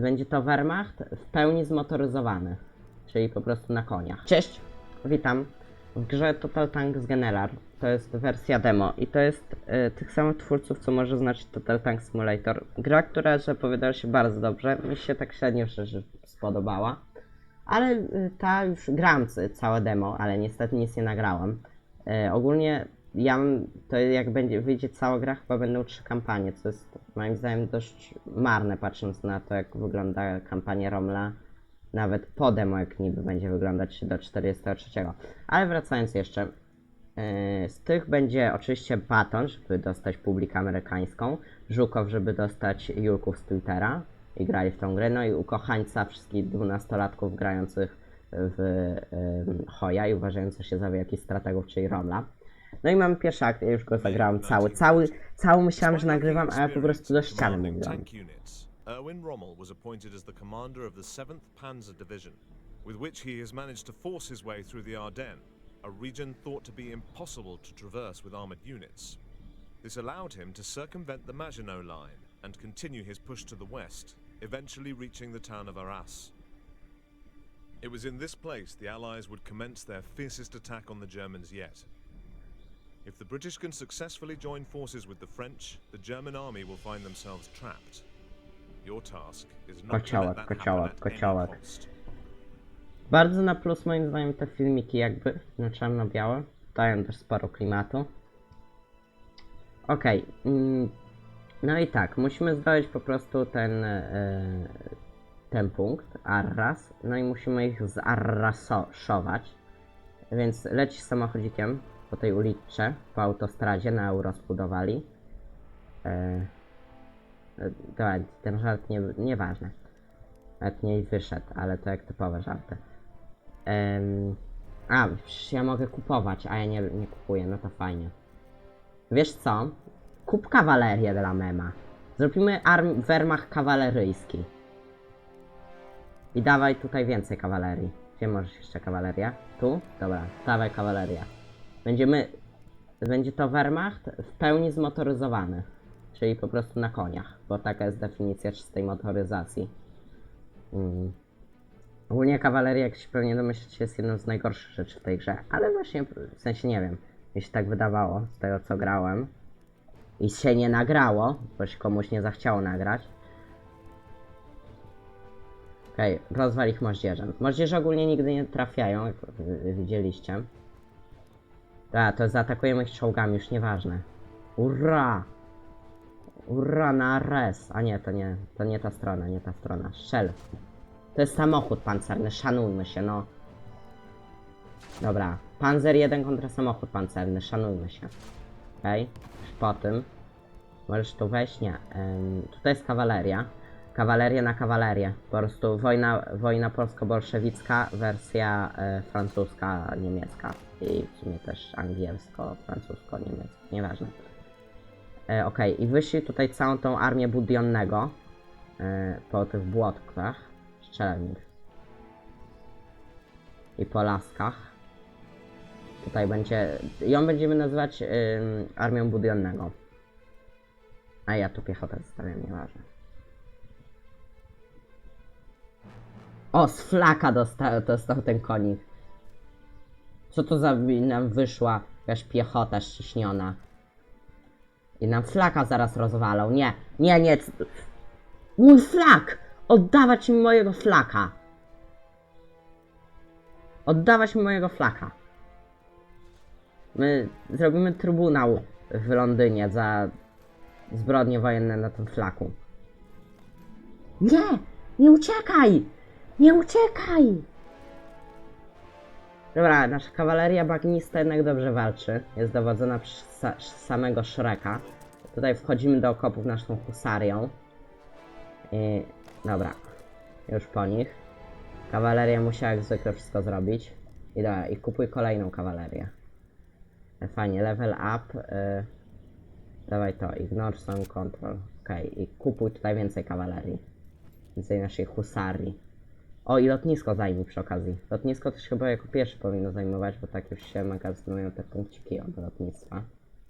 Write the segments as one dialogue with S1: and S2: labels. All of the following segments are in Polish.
S1: Będzie to Wehrmacht w pełni zmotoryzowany, czyli po prostu na koniach. Cześć, witam. W grze Total Tanks General to jest wersja demo i to jest y, tych samych twórców, co może znaczyć Total Tank Simulator. Gra, która zapowiadała się bardzo dobrze, mi się tak średnio szczerze spodobała. Ale y, ta już gram całe demo, ale niestety nic nie nagrałem. Y, ogólnie ja to jak będzie wyjdzie cała gra, chyba będą trzy kampanie, co jest moim zdaniem dość marne, patrząc na to, jak wygląda kampania Romla. Nawet po demo, jak niby będzie wyglądać do 43. Ale wracając jeszcze, yy, z tych będzie oczywiście Baton, żeby dostać publikę amerykańską, Żukow, żeby dostać Julków z Twittera i grali w tą grę, no i ukochańca wszystkich dwunastolatków grających w yy, Hoja i uważających się za wielkich strategów, czyli Romla. No i mamy pierwszy akt, ja już go zagrałem cały, cały, cały myślałem, że nagrywam, a ja po prostu do ściany
S2: Commanding tank units, Erwin Rommel was appointed as the commander of the 7th Panzer Division, with which he has managed to force his way through the Ardennes, a region thought to be impossible to traverse with armored units. This allowed him to circumvent the Maginot Line and continue his push to the west, eventually reaching the town of Arras. It was in this place the Allies would commence their fiercest attack on the Germans yet. If the British can successfully join forces with the French, the German army will find themselves trapped. Your task is not to let that
S1: kociołek,
S2: happen at any
S1: kociołek.
S2: cost.
S1: Bardzo na plus moim zdaniem te filmiki jakby na czarno-białe dają też sporo klimatu. Okej, mm, no i tak, musimy zdobyć po prostu ten, e, ten punkt, Arras, no i musimy ich zarrasować. Więc leci samochodzikiem po tej uliczce, po autostradzie, na euro zbudowali. E, e, dobra, ten żart nie, nieważne. Nawet nie wyszedł, ale to jak typowe żarty. Em, a, ja mogę kupować, a ja nie, nie kupuję, no to fajnie. Wiesz co? Kup kawalerię dla mema. Zrobimy arm Wehrmacht kawaleryjski. I dawaj tutaj więcej kawalerii. Gdzie możesz jeszcze kawaleria? Tu? Dobra, dawaj kawaleria. Będziemy... Będzie to Wehrmacht w pełni zmotoryzowany. Czyli po prostu na koniach, bo taka jest definicja czystej motoryzacji. Mm. Ogólnie kawaleria, jak się pewnie domyślicie, jest jedną z najgorszych rzeczy w tej grze, ale właśnie, w sensie nie wiem, mi się tak wydawało z tego co grałem i się nie nagrało, bo się komuś nie zachciało nagrać. Okej, okay, rozwal ich moździerzem. Moździerze ogólnie nigdy nie trafiają, jak widzieliście. A, to zaatakujemy ich czołgami, już nieważne. Ura! Ura na res. A nie, to nie, to nie ta strona, nie ta strona. Shell. To jest samochód pancerny, szanujmy się, no. Dobra, Panzer 1 kontra samochód pancerny, szanujmy się. Okej, już po tym. Możesz tu wejść? Nie. Ym, tutaj jest kawaleria. Kawaleria na kawalerię. Po prostu wojna, wojna polsko-bolszewicka, wersja e, francuska, niemiecka. I w sumie też angielsko-francusko-niemiecka, nieważne. E, Okej, i wyślij tutaj całą tą armię Budionnego e, po tych błotkach, strzelnik. I po laskach. Tutaj będzie, ją będziemy nazywać ym, armią Budionnego. A ja tu piechotę zostawiam, nieważne. O, z flaka dostał, dostał ten konik. Co to za nam wyszła jakaś piechota ściśniona. I nam flaka zaraz rozwalał. Nie, nie, nie. Mój flak! Oddawać mi mojego flaka. Oddawać mi mojego flaka. My zrobimy trybunał w Londynie za zbrodnie wojenne na tym flaku. Nie! Nie uciekaj! Nie uciekaj! Dobra, nasza kawaleria bagnista jednak dobrze walczy. Jest dowodzona przez sa samego Shreka. Tutaj wchodzimy do okopów naszą husarią. I... Dobra. Już po nich. Kawaleria musiała jak zwykle wszystko zrobić. I dobra, i kupuj kolejną kawalerię. Fajnie, level up. Y... Dawaj to, ignore some control. Okej, i kupuj tutaj więcej kawalerii. Więcej naszej husarii. O, i lotnisko zajmij przy okazji. Lotnisko też chyba jako pierwszy powinno zajmować, bo tak już się magazynują te punkciki od lotnictwa.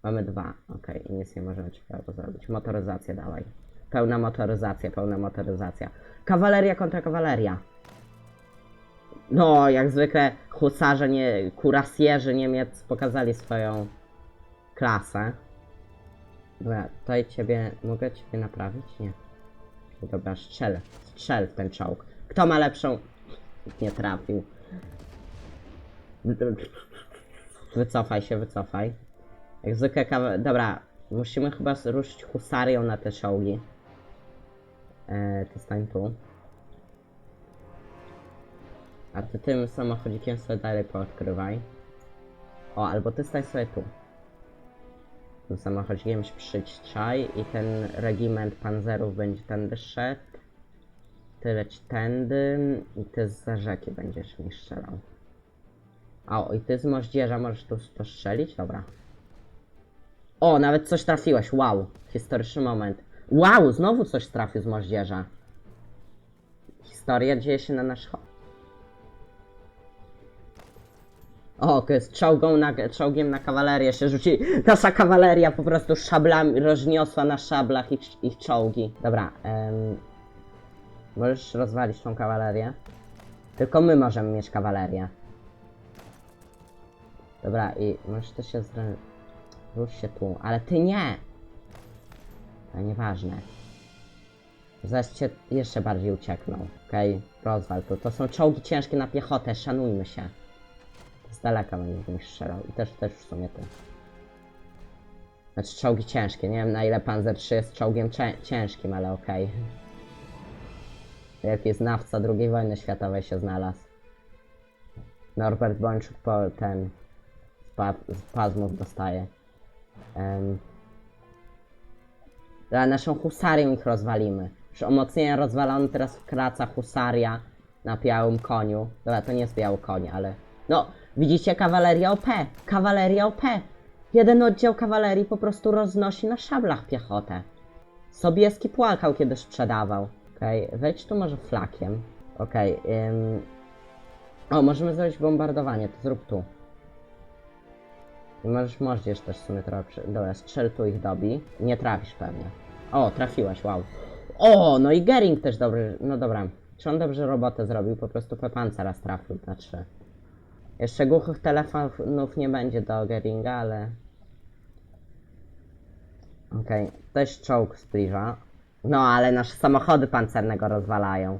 S1: Mamy dwa, okej, i nic nie możemy ciekawego zrobić. Motoryzację dawaj. pełna motoryzacja, pełna motoryzacja. Kawaleria kontra kawaleria. No, jak zwykle husarze, nie, kurasjerzy Niemiec pokazali swoją klasę. Dobra, tutaj ciebie, mogę ciebie naprawić? Nie. Dobra, strzel, strzel w ten czołg. Kto ma lepszą? Nie trafił. Wycofaj się, wycofaj. Jak zwykle kawa... Dobra, musimy chyba ruszyć husarią na te czołgi. Eee, to stań tu. A ty tym samochodzikiem sobie dalej poodkrywaj. O, albo ty stań sobie tu. Tym samochodzikiem się przytrzaj i ten regiment panzerów będzie tędy szedł. Ty leć tędy i ty z rzeki będziesz mi strzelał. A, o, i ty z moździerza możesz tu to strzelić? Dobra. O, nawet coś trafiłeś, wow. Historyczny moment. Wow, znowu coś trafił z moździerza. Historia dzieje się na nasz... O, z na, czołgiem na kawalerię się rzuci. Nasza kawaleria po prostu szablami rozniosła na szablach ich, ich czołgi. Dobra, em, możesz rozwalić tą kawalerię. Tylko my możemy mieć kawalerię. Dobra, i możesz też się zre... Rusz się tu, ale ty nie! To nieważne. Zaś cię jeszcze bardziej uciekną, okej? Rozwal to. To są czołgi ciężkie na piechotę, szanujmy się. Z daleka będziesz w nich strzelał. I też, też w sumie ty. Znaczy czołgi ciężkie. Nie wiem na ile Panzer 3 jest czołgiem ciężkim, ale okej. Wielki znawca II wojny światowej się znalazł. Norbert Bończuk po ten spa, spazmów dostaje. Um, ale naszą husarią ich rozwalimy. Już umocnienia rozwalone, teraz wkraca husaria na białym koniu. Dobra, to nie jest biały koń, ale... No, widzicie, kawaleria OP! Kawaleria OP! Jeden oddział kawalerii po prostu roznosi na szablach piechotę. Sobieski płakał, kiedy sprzedawał. Okej, wejdź tu może flakiem. Okej, ym... O, możemy zrobić bombardowanie, to zrób tu. I możesz moździerz też w sumie trochę. Dobra, strzel tu ich dobi. Nie trafisz pewnie. O, trafiłaś, wow. O, no i Gering też dobry, no dobra. Czy on dobrze robotę zrobił? Po prostu Pepanca raz trafił na trzy. Jeszcze głuchych telefonów nie będzie do Geringa, ale... Okej, też czołg zbliża. No, ale nasze samochody pancerne go rozwalają.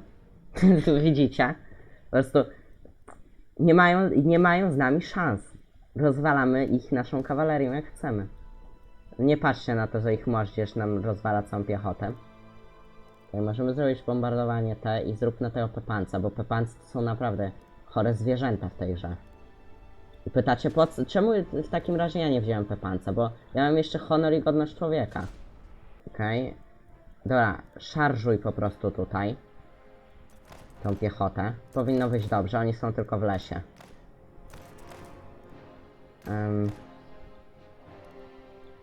S1: Widzicie? Po prostu nie mają, nie mają z nami szans. Rozwalamy ich naszą kawalerią jak chcemy. Nie patrzcie na to, że ich moździerz nam rozwala całą piechotę. Tutaj możemy zrobić bombardowanie te i zrób na tego pepanca, bo pepancy to są naprawdę chore zwierzęta w tej grze. I pytacie, po co, czemu w takim razie ja nie wziąłem pepanca, bo ja mam jeszcze honor i godność człowieka. Okej. Dobra, szarżuj po prostu tutaj. Tą piechotę. Powinno wyjść dobrze, oni są tylko w lesie. Um,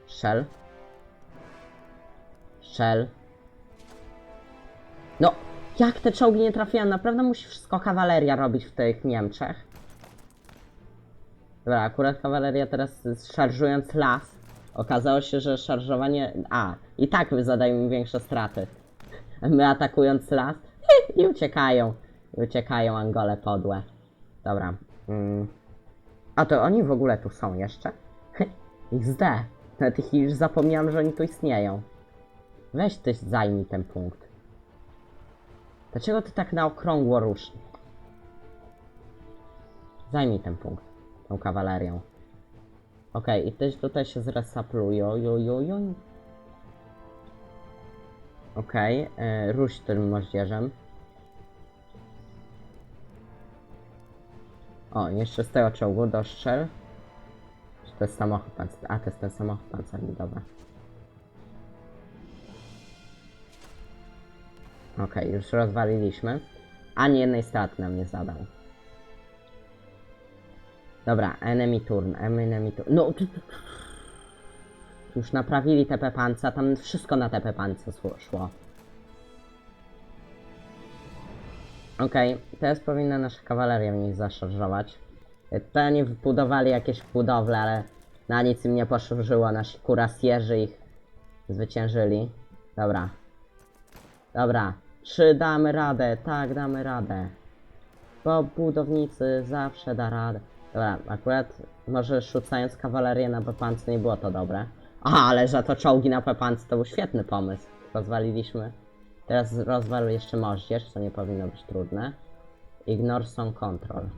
S1: Shell. Shell. No, jak te czołgi nie trafiają? Naprawdę musi wszystko kawaleria robić w tych Niemczech. Dobra, akurat kawaleria teraz szarżując las. Okazało się, że szarżowanie... A, i tak my zadają im większe straty. My atakując las i uciekają. I uciekają Angole podłe. Dobra. Mm. A to oni w ogóle tu są jeszcze? XD. Nawet ich już zapomniałem, że oni tu istnieją. Weź ty zajmij ten punkt. Dlaczego ty tak na okrągło rusz? Zajmij ten punkt. Tą kawalerią. Okej, i też tutaj się zresaplują. Jo, jo, jo. Okej, okay, rusz tym moździerzem. O, jeszcze z tego czołgu dostrzel. Czy to jest samochód pancerny? A, to jest ten samochód pancerny, dobra. Okej, już rozwaliliśmy. Ani jednej straty nam nie zadał. Dobra, enemy turn, enemy turn. No, już naprawili TP panca, tam wszystko na TP panca szło-. Okej, teraz powinna nasza kawaleria nich zaszarżować. To oni wybudowali jakieś budowle, ale na nic im nie posłużyło. Nasi kurasjerzy ich zwyciężyli. Dobra. Dobra, czy damy radę? Tak, damy radę. Bo budownicy zawsze da radę. Dobra, akurat może rzucając kawalerię na pepance nie było to dobre. Aha, ale że to czołgi na pepance to był świetny pomysł. Rozwaliliśmy. Teraz rozwal jeszcze moździerz, co nie powinno być trudne. Ignore song control.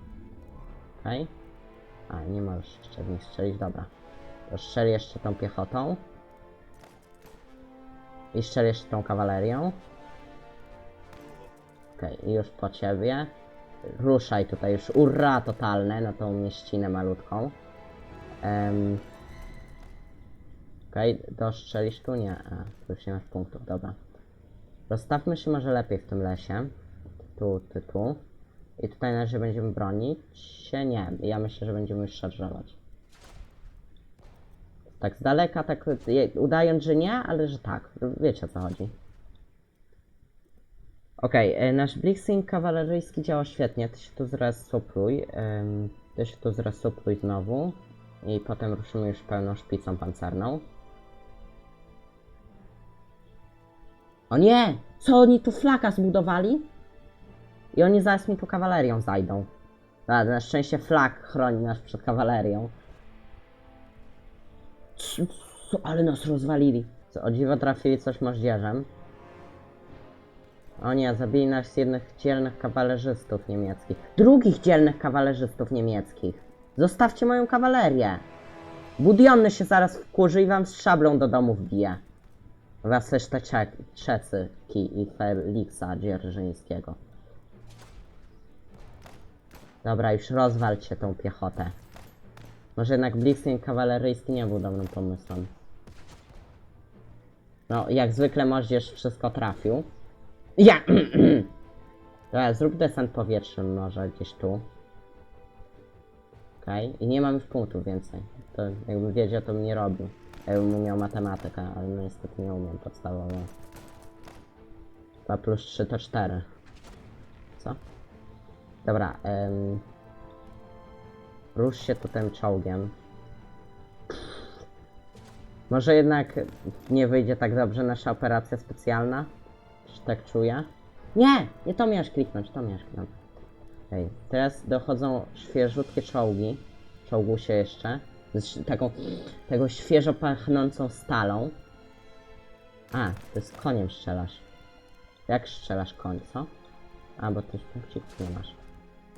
S1: Okej. A, nie możesz jeszcze w nich strzelić, dobra. To strzel jeszcze tą piechotą. I strzel jeszcze tą kawalerią. Okej, i już po ciebie. Ruszaj tutaj już, urra totalne na tą mieścinę malutką. Um, Okej, dostrzelisz tu? Nie, a, tu już nie masz punktów, dobra. Rozstawmy się może lepiej w tym lesie. Tu, ty, tu. I tutaj na razie będziemy bronić się? Nie, ja myślę, że będziemy już szarżować. Tak z daleka, tak udając, że nie, ale że tak. Wiecie o co chodzi. Okej, e, nasz Blixing kawaleryjski działa świetnie. Ty się tu zresupluj. em, Ty się tu zresupluj znowu. I potem ruszymy już pełną szpicą pancerną. O nie! Co oni tu flaka zbudowali? I oni zaraz mi tu kawalerią zajdą. A, na szczęście flag chroni nas przed kawalerią. Co, ale nas rozwalili. Co, o dziwo trafili coś moździerzem. O nie, zabili nas jednych dzielnych kawalerzystów niemieckich. Drugich dzielnych kawalerzystów niemieckich. Zostawcie moją kawalerię. Budiony się zaraz wkurzy i wam z szablą do domu wbije. Was też te Czech, Czecy ki i Feliksa Dzierżyńskiego. Dobra, już rozwalcie tą piechotę. Może jednak Blitzkrieg kawaleryjski nie był dobrym pomysłem. No, jak zwykle moździerz wszystko trafił. Ja! Dobra, zrób desant powietrzny może gdzieś tu. Okej, i nie mam już punktów więcej. To jakbym wiedział, to bym nie robił. Jakbym umiał matematykę, ale no niestety nie umiem podstawową. 2 plus 3 to 4. Co? Dobra, em... Rusz się tu tym czołgiem. Może jednak nie wyjdzie tak dobrze nasza operacja specjalna? Czy tak czuję? Nie! Nie to miałeś kliknąć, to miałeś kliknąć. Okej, teraz dochodzą świeżutkie czołgi. Czołgu się jeszcze. Z taką, tego świeżo pachnącą stalą. A, to jest koniem strzelasz. Jak strzelasz koń, co? A, bo ty już punkcików nie masz.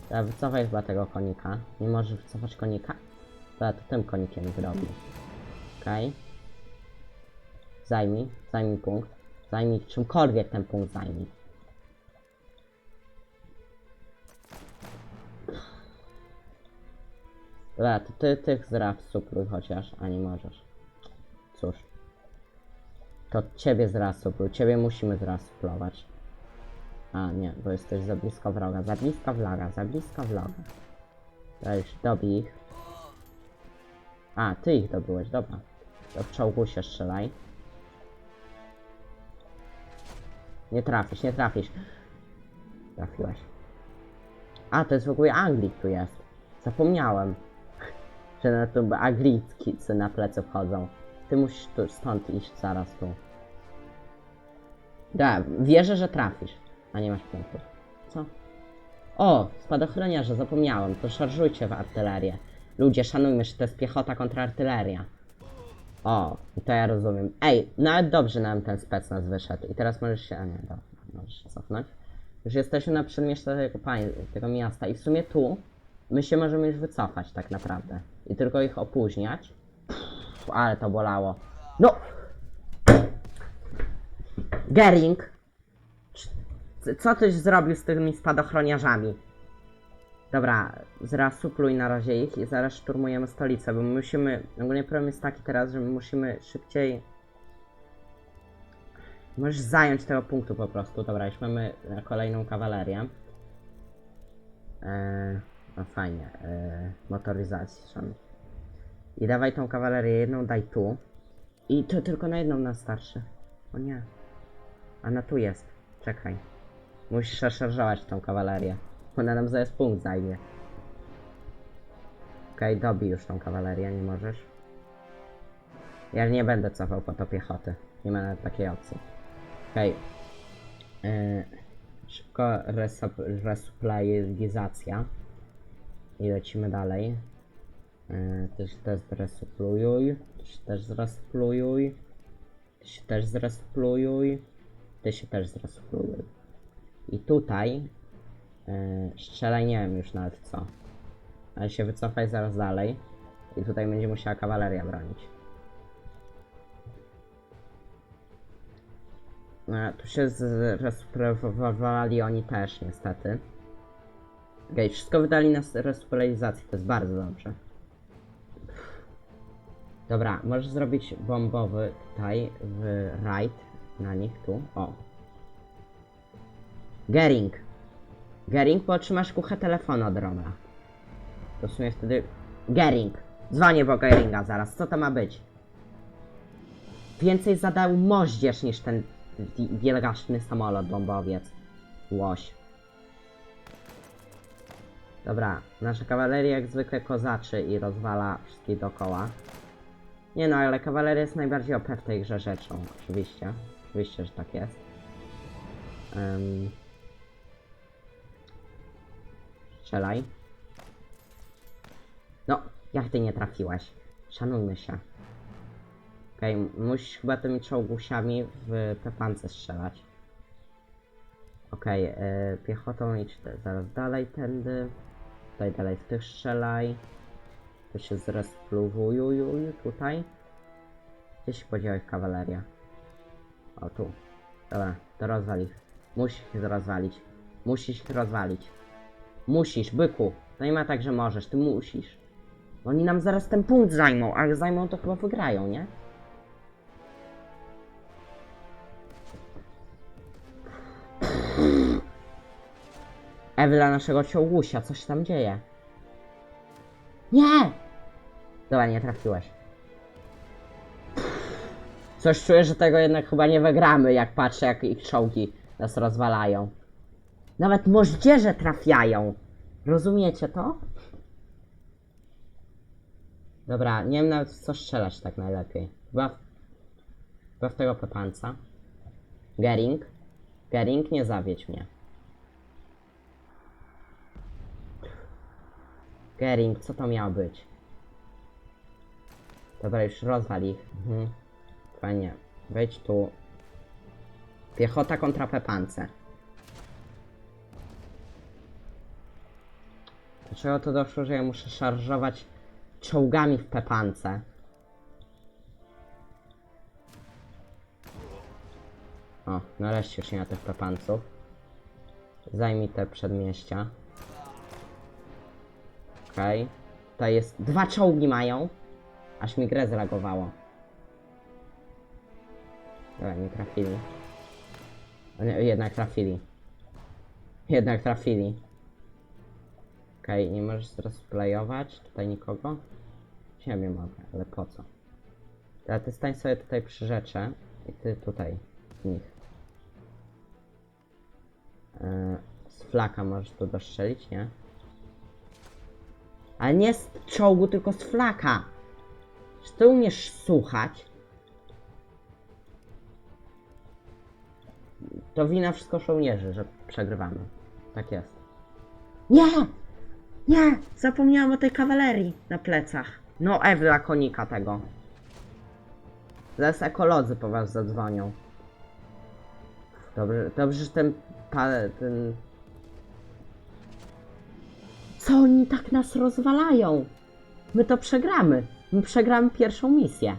S1: Dobra, wycofaj chyba tego konika. Nie możesz wycofać konika? Dobra, to tym konikiem zrobił. Okej. Zajmij, zajmij punkt. Zajmij czymkolwiek ten punkt zajmij. Dobra, to ty tych zrasupluj chociaż, a nie możesz. Cóż. To ciebie zrasupluj, ciebie musimy zrasuplować. A nie, bo jesteś za blisko wroga, za blisko wroga, za blisko wroga. To już dobij ich. A, ty ich dobyłeś, dobra. To w czołgu się strzelaj. Nie trafisz, nie trafisz. Trafiłeś. A, to jest w ogóle Anglik tu jest. Zapomniałem. Że na to Anglicy na plecy wchodzą. Ty musisz tu stąd iść zaraz tu. Da, wierzę, że trafisz. A nie masz punktów. Co? O, spadochroniarze, zapomniałem. To szarżujcie w artylerię. Ludzie, szanujmy, że to jest piechota kontra artyleria. O, to ja rozumiem. Ej, nawet dobrze nam ten spec nas wyszedł. I teraz możesz się... A nie, dobra, możesz się cofnąć. Już jesteśmy na przedmieściu tego, tego miasta i w sumie tu my się możemy już wycofać tak naprawdę. I tylko ich opóźniać. Pff, ale to bolało. No! Gering! Co tyś zrobił z tymi spadochroniarzami? Dobra, zrasupluj na razie ich i zaraz szturmujemy stolicę, bo my musimy... Ogólnie problem jest taki teraz, że my musimy szybciej... Możesz zająć tego punktu po prostu. Dobra, już mamy e, kolejną kawalerię. Eee, no fajnie. Eee, motorization. I dawaj tą kawalerię jedną, daj tu. I to tylko na jedną nas starszy. O nie. A na tu jest. Czekaj. Musisz szarżować tą kawalerię. Ona nam zaraz punkt zajmie. Okej, dobij już tą kawalerię, nie możesz. Ja nie będę cofał po to piechoty. Nie ma nawet takiej opcji. Okej. Yy, szybko resup- resupplygizacja. I lecimy dalej. Yy, ty się też zresuplujuj. Ty też zresuplujuj. Ty się też zresuplujuj. Się też zresuplujuj. I tutaj yy, strzelaj, nie wiem już nawet co. Ale się wycofaj zaraz dalej. I tutaj będzie musiała kawaleria bronić. E, tu się zresuprowowali oni też, niestety. Okej, wszystko wydali na resupralizację, to jest bardzo dobrze. Dobra, możesz zrobić bombowy tutaj w raid na nich tu. O. Gering. Gering, bo otrzymasz kuchę telefonu od Roma. To w sumie wtedy... Gering. Dzwonię po Geringa zaraz, co to ma być? Więcej zadał moździerz niż ten wi- wielgachny samolot bombowiec. Łoś. Dobra, nasza kawaleria jak zwykle kozaczy i rozwala wszystkich dookoła. Nie no, ale kawaleria jest najbardziej OP w tej grze rzeczą, oczywiście. Oczywiście, że tak jest. Um. Strzelaj. No, jak ty nie trafiłaś? Szanujmy się. Okej, musisz chyba tymi czołgusiami w pepance strzelać. Okej, e, piechotą idź zaraz dalej tędy. Tutaj dalej w tych strzelaj. Tu się zrespluwuj tutaj. Gdzie się podziała ich kawaleria? O, tu. Dobra, to rozwal. Musisz ich rozwalić. Musisz ich rozwalić. Musisz, byku. To nie ma tak, że możesz, ty musisz. Oni nam zaraz ten punkt zajmą, a jak zajmą to chyba wygrają, nie? Ewla naszego czołgusia, coś tam dzieje. Nie! Dobra, nie trafiłeś. Coś czuję, że tego jednak chyba nie wygramy, jak patrzę, jak ich czołgi nas rozwalają. Nawet moździerze trafiają. Rozumiecie to? Dobra, nie wiem nawet co strzelać tak najlepiej. Chyba w, chyba w tego pepanca. Gering. Gering, nie zawiedź mnie. Gering, co to miało być? Dobra, już rozwal ich. Mhm. Fajnie. Wejdź tu. Piechota kontra pepance. Dlaczego to doszło, że ja muszę szarżować czołgami w pepance? O, nareszcie już nie ma tych pepanców. Zajmij te przedmieścia. Okej. Tutaj jest... Dwa czołgi mają. Aż mi grę zreagowało. Dobra, nie trafili. Nie, jednak trafili. Jednak trafili. Okej, nie możesz teraz playować. Tutaj nikogo. Ciebie mogę, ale po co? Ale ty stań sobie tutaj przy rzeczy. I ty tutaj. w nich. Yy, z flaka możesz tu dostrzelić, nie? Ale nie z czołgu, tylko z flaka. Czy ty umiesz słuchać? To wina wszystko żołnierzy, że przegrywamy. Tak jest. Nie! Nie! Zapomniałam o tej kawalerii na plecach. No, Ewla konika tego. Zaraz ekolodzy po was zadzwonią. Dobrze, dobrze, że ten, pa, ten... Co oni tak nas rozwalają? My to przegramy. My przegramy pierwszą misję.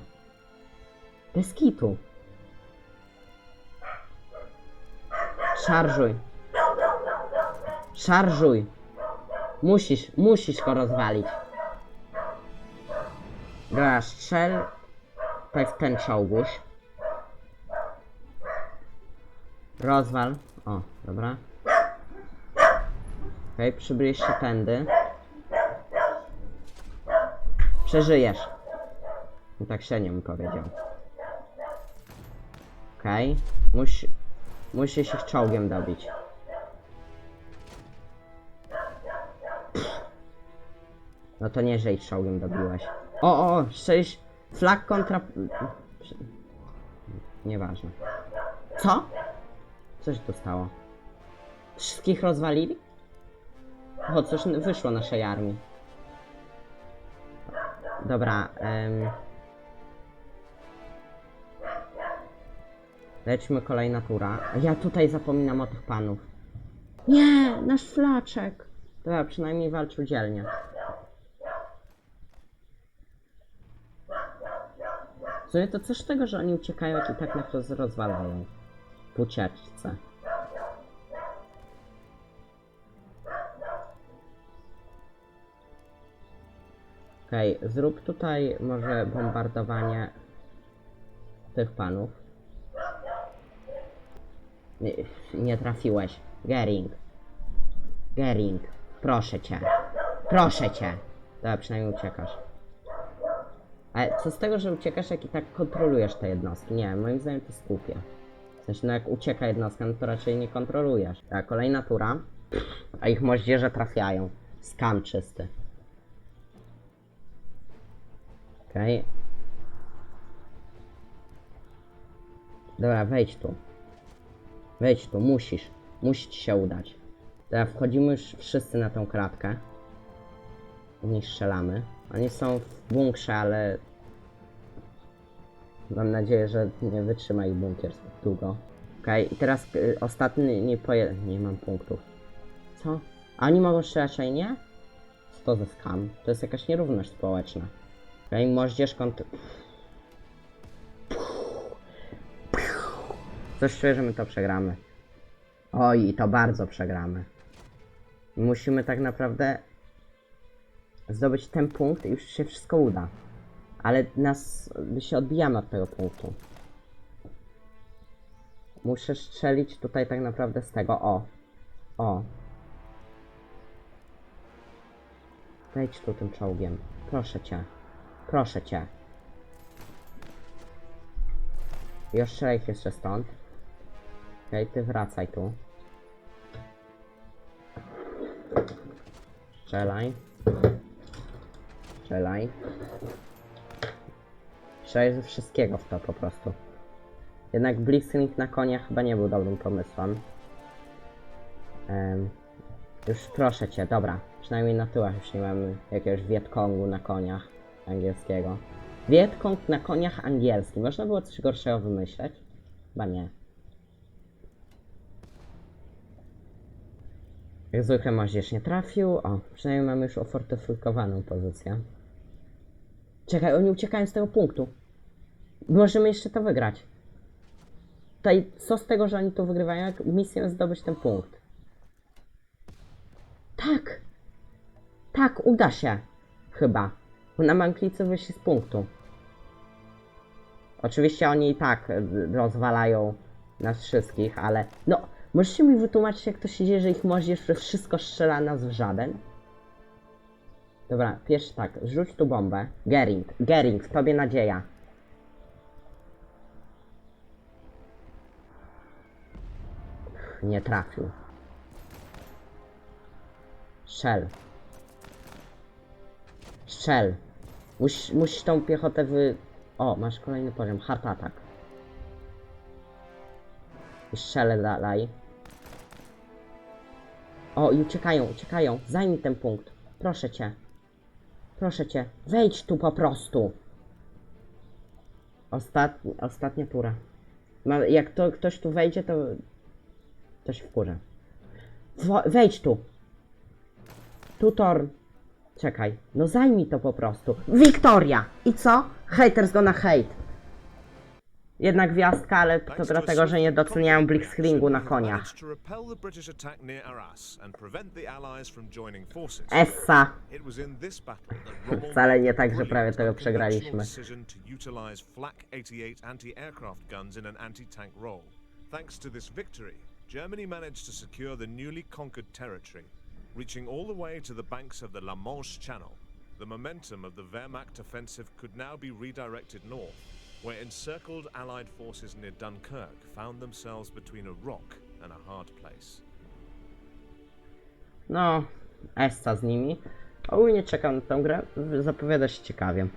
S1: Bez kitu. Szarżuj. Szarżuj. Musisz, musisz go rozwalić. Dobra, strzel tutaj w ten czołguś. Rozwal. O, dobra. Okej, okay, przybliż się tędy. Przeżyjesz. No tak średnio bym powiedział. Okej. Okay. Musi, musisz ich czołgiem dobić. No to nie, że ich czołgiem dobiłeś. O, o, flag kontra... Nieważne. Co? Co się tu stało? Wszystkich rozwalili? O, coś wyszło naszej armii. Dobra, em... Lećmy kolejna tura. Ja tutaj zapominam o tych panów. Nie, nasz flaczek. Dobra, przynajmniej walczył dzielnie. Sumie to coś tego, że oni uciekają, i tak nas roz- rozwalają. W ucieczce. Okej, zrób tutaj może bombardowanie tych panów. Nie, nie trafiłeś. Gering. Gering. Proszę cię. Proszę cię. Dobra, przynajmniej uciekasz. Ale co z tego, że uciekasz, jak i tak kontrolujesz te jednostki? Nie, moim zdaniem to jest głupie. W sensie, no jak ucieka jednostka, no to raczej nie kontrolujesz. Tak, kolejna tura. A ich moździerze trafiają. Skam czysty. Okej. Dobra, wejdź tu. Wejdź tu, musisz. Musi ci się udać. Teraz wchodzimy już wszyscy na tą kratkę. W nich strzelamy. Oni są w bunkrze, ale... Mam nadzieję, że nie wytrzyma ich bunkier długo. Okej, i teraz y, ostatni nie poje... Nie mam punktów. Co? A oni mogą strzelać, nie? Co to za skam? To jest jakaś nierówność społeczna. Okej, moździerz kont... Coś czuję, że my to przegramy. Oj, i to bardzo przegramy. Musimy tak naprawdę zdobyć ten punkt i już się wszystko uda. Ale nas my się odbijamy od tego punktu. Muszę strzelić tutaj tak naprawdę z tego. O. O. Wejdź tu tym czołgiem. Proszę cię. Proszę cię. I ostrzelaj ich jeszcze stąd. Okej, ty wracaj tu. Strzelaj. Strzelaj. Strzelaj ze wszystkiego w to po prostu. Jednak Blitzkrieg na koniach chyba nie był dobrym pomysłem. Em, już proszę cię, dobra. Przynajmniej na tyłach już nie mamy jakiegoś Wietkongu na koniach angielskiego. Wietkong na koniach angielskich. Można było coś gorszego wymyśleć? Chyba nie. Jak zwykle moździerz nie trafił. O, przynajmniej mamy już ofortyfikowaną pozycję. Czekaj, oni uciekają z tego punktu. Możemy jeszcze to wygrać. Tutaj, co z tego, że oni to wygrywają, jak misją zdobyć ten punkt? Tak! Tak, uda się. Chyba. Bo nam Anglicy wyszli z punktu. Oczywiście oni i tak e, rozwalają nas wszystkich, ale... No, możecie mi wytłumaczyć, jak to się dzieje, że ich moździerz wszystko strzela, nas w żaden? Dobra, pierwszy tak, rzuć tu bombę. Gering, Gering, w tobie nadzieja. Nie trafił. Strzel. Strzel. Musisz, musisz tą piechotę wy... O, masz kolejny poziom. Hard attack. I strzelę dalej. O, i uciekają, uciekają. Zajmij ten punkt. Proszę cię. Proszę cię. Wejdź tu po prostu. Ostatni, ostatnia tura. Jak to ktoś tu wejdzie, to... To się wkurzę. Wo- wejdź tu. Tutor. Czekaj. No zajmij to po prostu. Wiktoria! I co? Haters gonna hate. Jedna gwiazdka, ale to dlatego, że nie doceniają Blitzkriegu na koniach. Essa. Wcale nie tak, że prawie tego przegraliśmy.
S2: decision to utilize Flak 88 anti-aircraft guns in an anti-tank role. Thanks to this victory, Germany managed to secure the newly conquered territory, reaching all the way to the banks of the La Manche Channel. The momentum of the Wehrmacht offensive could now be redirected north, where encircled Allied forces near Dunkirk found themselves between a rock and a hard place.
S1: No, Essa z nimi. Ogólnie czekam na tę grę. Zapowiada się ciekawie.